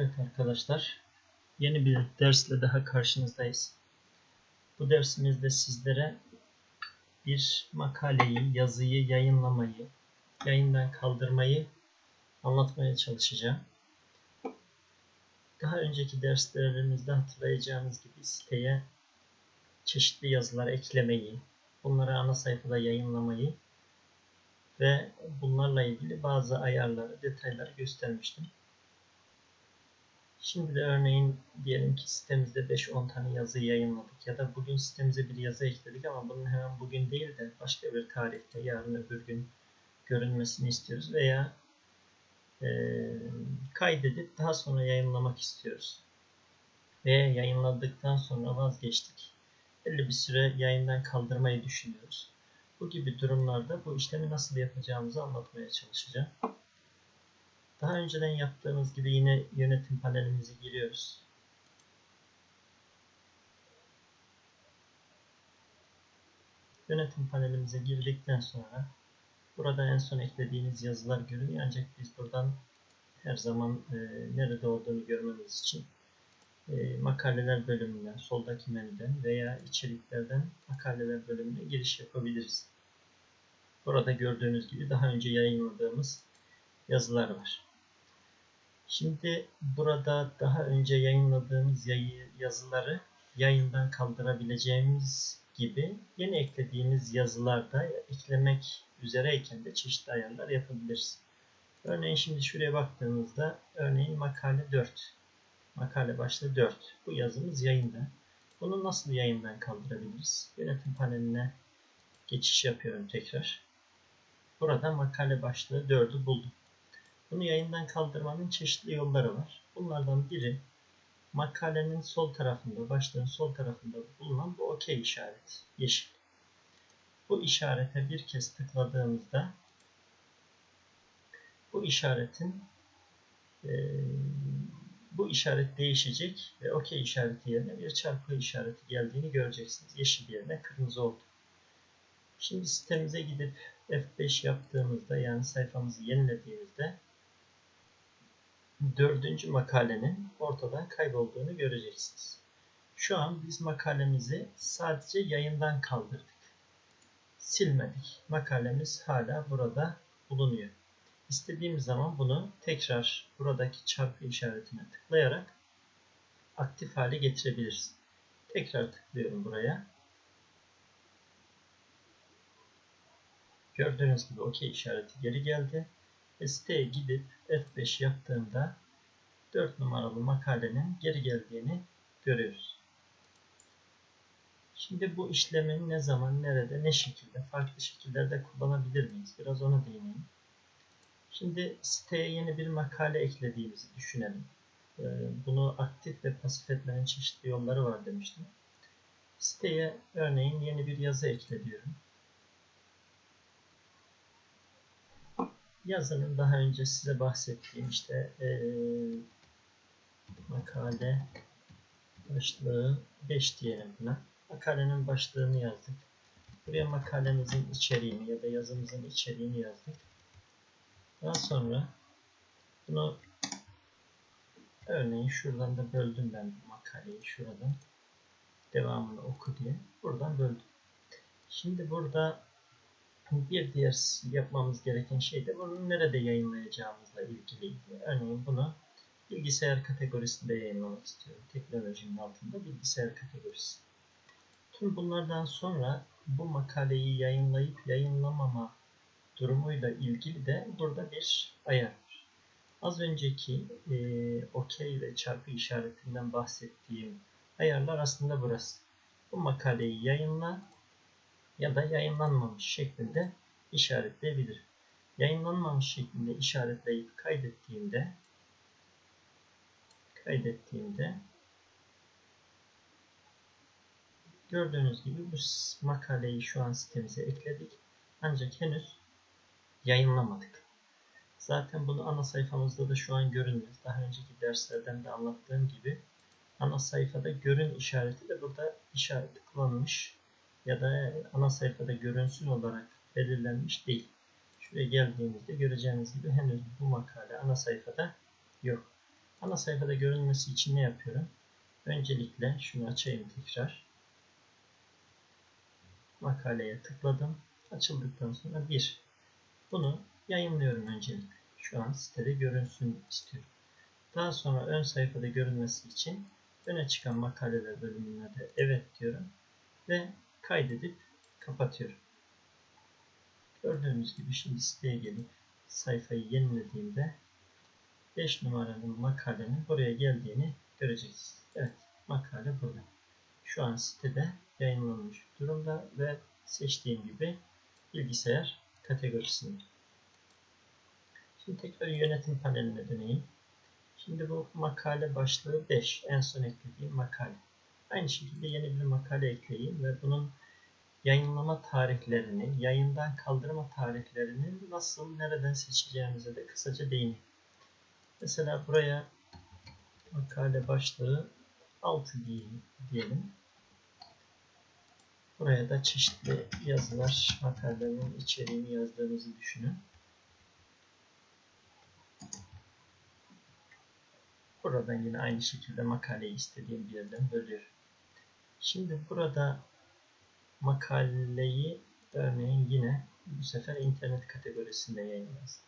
Evet arkadaşlar, yeni bir dersle daha karşınızdayız. Bu dersimizde sizlere bir makaleyi, yazıyı yayınlamayı, yayından kaldırmayı anlatmaya çalışacağım. Daha önceki derslerimizde hatırlayacağınız gibi siteye çeşitli yazılar eklemeyi, bunları ana sayfada yayınlamayı ve bunlarla ilgili bazı ayarları, detayları göstermiştim. Şimdi de örneğin diyelim ki sitemizde 5-10 tane yazı yayınladık ya da bugün sitemize bir yazı ekledik ama bunun hemen bugün değil de başka bir tarihte yarın öbür gün görünmesini istiyoruz veya e, kaydedip daha sonra yayınlamak istiyoruz. Veya yayınladıktan sonra vazgeçtik. Belli bir süre yayından kaldırmayı düşünüyoruz. Bu gibi durumlarda bu işlemi nasıl yapacağımızı anlatmaya çalışacağım. Daha önceden yaptığımız gibi yine yönetim panelimize giriyoruz. Yönetim panelimize girdikten sonra burada en son eklediğiniz yazılar görünüyor ancak biz buradan her zaman e, nerede olduğunu görmemiz için e, makaleler bölümünden, soldaki menüden veya içeriklerden makaleler bölümüne giriş yapabiliriz. Burada gördüğünüz gibi daha önce yayınladığımız yazılar var. Şimdi burada daha önce yayınladığımız yayı, yazıları yayından kaldırabileceğimiz gibi yeni eklediğimiz yazılarda eklemek üzereyken de çeşitli ayarlar yapabiliriz. Örneğin şimdi şuraya baktığımızda örneğin makale 4. Makale başlığı 4. Bu yazımız yayında. Bunu nasıl yayından kaldırabiliriz? Yönetim paneline geçiş yapıyorum tekrar. Burada makale başlığı 4'ü buldum. Bunu yayından kaldırmanın çeşitli yolları var. Bunlardan biri makalenin sol tarafında, başlığın sol tarafında bulunan bu OK işareti, yeşil. Bu işarete bir kez tıkladığımızda bu işaretin e, bu işaret değişecek ve OK işareti yerine bir çarpı işareti geldiğini göreceksiniz. Yeşil yerine kırmızı oldu. Şimdi sitemize gidip F5 yaptığımızda yani sayfamızı yenilediğimizde dördüncü makalenin ortadan kaybolduğunu göreceksiniz. Şu an biz makalemizi sadece yayından kaldırdık. Silmedik. Makalemiz hala burada bulunuyor. İstediğimiz zaman bunu tekrar buradaki çarpı işaretine tıklayarak aktif hale getirebiliriz. Tekrar tıklıyorum buraya. Gördüğünüz gibi OK işareti geri geldi. Siteye gidip F5 yaptığımda 4 numaralı makalenin geri geldiğini görüyoruz. Şimdi bu işlemi ne zaman, nerede, ne şekilde, farklı şekillerde kullanabilir miyiz? Biraz ona değineyim. Şimdi siteye yeni bir makale eklediğimizi düşünelim. Ee, bunu aktif ve pasif etmenin çeşitli yolları var demiştim. Siteye örneğin yeni bir yazı ekle diyorum. Yazının daha önce size bahsettiğim işte e, makale başlığı 5 diyelim buna. Makalenin başlığını yazdık. Buraya makalemizin içeriğini ya da yazımızın içeriğini yazdık. Daha sonra bunu örneğin şuradan da böldüm ben bu makaleyi şuradan. Devamını oku diye. Buradan böldüm. Şimdi burada bir diğer yapmamız gereken şey de bunu nerede yayınlayacağımızla ilgiliydi. Örneğin bunu bilgisayar kategorisinde yayınlamak istiyorum. Teknolojinin altında bilgisayar kategorisi. Tüm bunlardan sonra bu makaleyi yayınlayıp yayınlamama durumuyla ilgili de burada bir ayar var. Az önceki e, OK ve çarpı işaretinden bahsettiğim ayarlar aslında burası. Bu makaleyi yayınla ya da yayınlanmamış şeklinde işaretleyebilir. Yayınlanmamış şeklinde işaretleyip kaydettiğimde kaydettiğimde gördüğünüz gibi bu makaleyi şu an sitemize ekledik. Ancak henüz yayınlamadık. Zaten bunu ana sayfamızda da şu an görünmez. Daha önceki derslerden de anlattığım gibi ana sayfada görün işareti de burada işaret kullanılmış ya da ana sayfada görünsün olarak belirlenmiş değil. Şuraya geldiğimizde göreceğiniz gibi henüz bu makale ana sayfada yok. Ana sayfada görünmesi için ne yapıyorum? Öncelikle şunu açayım tekrar. Makaleye tıkladım. Açıldıktan sonra bir. Bunu yayınlıyorum öncelikle. Şu an sitede görünsün istiyorum. Daha sonra ön sayfada görünmesi için öne çıkan makaleler bölümüne de evet diyorum ve kaydedip kapatıyorum. Gördüğünüz gibi şimdi siteye gelip sayfayı yenilediğimde 5 numaralı makalenin buraya geldiğini göreceksiniz. Evet makale burada. Şu an sitede yayınlanmış durumda ve seçtiğim gibi bilgisayar kategorisinde. Şimdi tekrar yönetim paneline döneyim. Şimdi bu makale başlığı 5. En son eklediğim makale. Aynı şekilde yeni bir makale ekleyeyim ve bunun yayınlama tarihlerini, yayından kaldırma tarihlerini nasıl, nereden seçeceğimize de kısaca değineyim. Mesela buraya makale başlığı 6 diyelim. Buraya da çeşitli yazılar, makalelerin içeriğini yazdığınızı düşünün. Buradan yine aynı şekilde makaleyi istediğim bir yerden bölüyorum. Şimdi burada makaleyi örneğin yine bu sefer internet kategorisinde yayınlarız.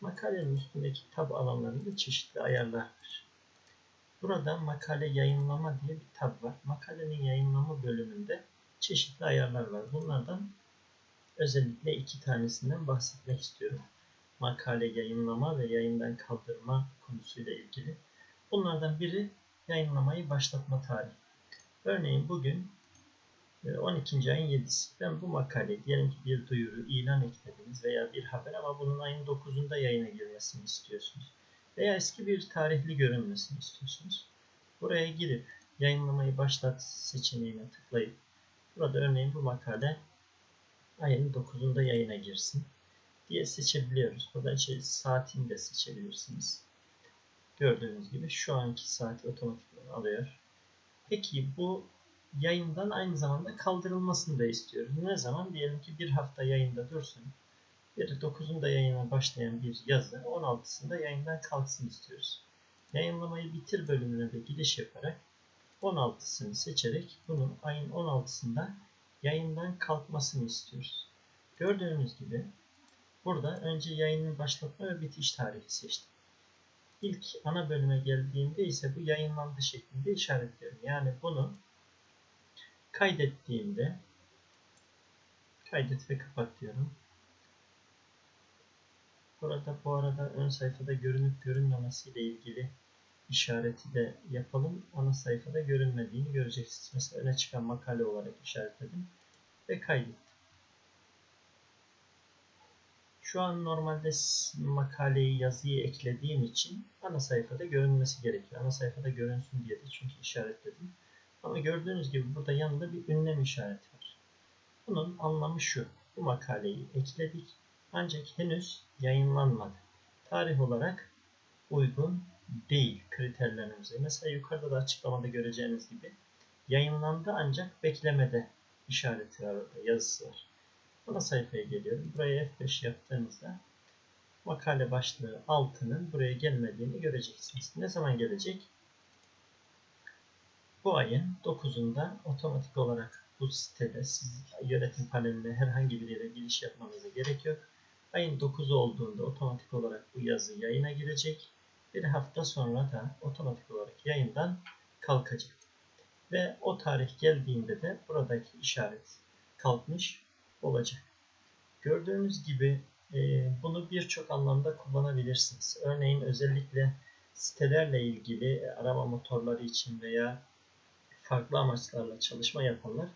Makalenin üstündeki tab alanlarında çeşitli ayarlar var. Burada makale yayınlama diye bir tab var. Makalenin yayınlama bölümünde çeşitli ayarlar var. Bunlardan özellikle iki tanesinden bahsetmek istiyorum. Makale yayınlama ve yayından kaldırma konusuyla ilgili. Bunlardan biri yayınlamayı başlatma tarihi. Örneğin bugün 12. E, ayın 7'si. Ben bu makale diyelim ki bir duyuru, ilan eklediniz veya bir haber ama bunun ayın 9'unda yayına girmesini istiyorsunuz. Veya eski bir tarihli görünmesini istiyorsunuz. Buraya girip yayınlamayı başlat seçeneğine tıklayıp burada örneğin bu makale ayın 9'unda yayına girsin diye seçebiliyoruz. Buradan şey, saatini de seçebilirsiniz. Gördüğünüz gibi şu anki saati otomatik alıyor. Peki bu yayından aynı zamanda kaldırılmasını da istiyoruz. Ne zaman? Diyelim ki bir hafta yayında dursun. Bir 9'unda yayına başlayan bir yazı 16'sında yayından kalksın istiyoruz. Yayınlamayı bitir bölümüne de giriş yaparak 16'sını seçerek bunun ayın 16'sında yayından kalkmasını istiyoruz. Gördüğünüz gibi burada önce yayının başlatma ve bitiş tarihi seçtim. İlk ana bölüme geldiğinde ise bu yayınlandı şeklinde işaretliyorum. Yani bunu kaydettiğimde kaydet ve kapat diyorum. Burada bu arada ön sayfada görünüp görünmemesi ile ilgili işareti de yapalım. Ana sayfada görünmediğini göreceksiniz. Mesela öne çıkan makale olarak işaretledim ve kaydettim. Şu an normalde makaleyi, yazıyı eklediğim için ana sayfada görünmesi gerekiyor. Ana sayfada görünsün diye de çünkü işaretledim. Ama gördüğünüz gibi burada yanında bir ünlem işareti var. Bunun anlamı şu. Bu makaleyi ekledik ancak henüz yayınlanmadı. Tarih olarak uygun değil kriterlerimize. Mesela yukarıda da açıklamada göreceğiniz gibi yayınlandı ancak beklemede işareti var orada, yazısı var. Ana sayfaya geliyorum. Buraya F5 yaptığınızda makale başlığı altının buraya gelmediğini göreceksiniz. Ne zaman gelecek? Bu ayın 9'unda otomatik olarak bu sitede siz yönetim paneline herhangi bir yere giriş yapmanıza gerek yok. Ayın 9'u olduğunda otomatik olarak bu yazı yayına girecek. Bir hafta sonra da otomatik olarak yayından kalkacak. Ve o tarih geldiğinde de buradaki işaret kalkmış olacak. Gördüğünüz gibi e, bunu birçok anlamda kullanabilirsiniz. Örneğin özellikle sitelerle ilgili arama motorları için veya farklı amaçlarla çalışma yapanlar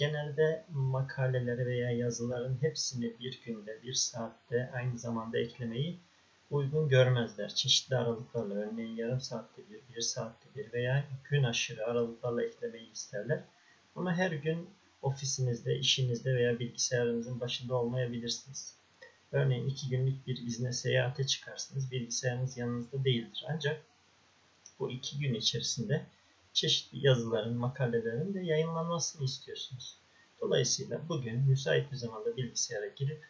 genelde makaleleri veya yazıların hepsini bir günde, bir saatte aynı zamanda eklemeyi uygun görmezler. Çeşitli aralıklarla örneğin yarım saatte bir, bir saatte bir veya gün aşırı aralıklarla eklemeyi isterler. Ama her gün ofisinizde, işinizde veya bilgisayarınızın başında olmayabilirsiniz. Örneğin iki günlük bir izne seyahate çıkarsınız. Bilgisayarınız yanınızda değildir. Ancak bu iki gün içerisinde çeşitli yazıların, makalelerin de yayınlanmasını istiyorsunuz. Dolayısıyla bugün müsait bir zamanda bilgisayara girip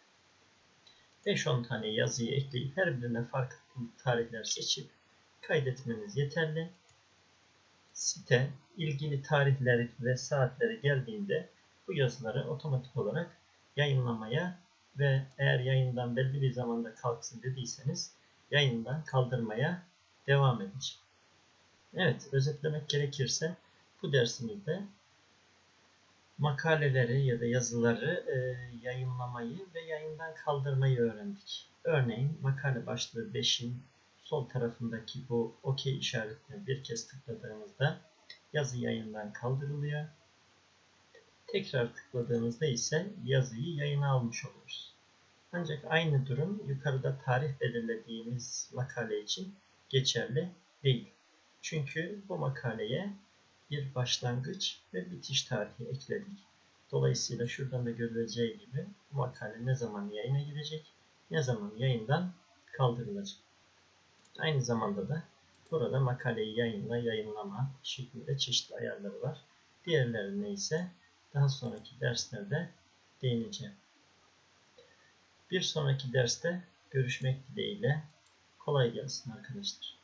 5-10 tane yazıyı ekleyip her birine farklı tarihler seçip kaydetmeniz yeterli. Site ilgili tarihleri ve saatleri geldiğinde bu yazıları otomatik olarak yayınlamaya ve eğer yayından belli bir zamanda kalksın dediyseniz yayından kaldırmaya devam edecek. Evet, özetlemek gerekirse bu dersimizde makaleleri ya da yazıları e, yayınlamayı ve yayından kaldırmayı öğrendik. Örneğin makale başlığı 5'in sol tarafındaki bu OK işaretine bir kez tıkladığımızda yazı yayından kaldırılıyor. Tekrar tıkladığımızda ise yazıyı yayına almış oluruz. Ancak aynı durum yukarıda tarih belirlediğimiz makale için geçerli değil. Çünkü bu makaleye bir başlangıç ve bitiş tarihi ekledik. Dolayısıyla şuradan da görüleceği gibi bu makale ne zaman yayına girecek, ne zaman yayından kaldırılacak. Aynı zamanda da burada makaleyi yayınla, yayınlama şeklinde çeşitli ayarları var. Diğerlerine ise daha sonraki derslerde değineceğim. Bir sonraki derste görüşmek dileğiyle kolay gelsin arkadaşlar.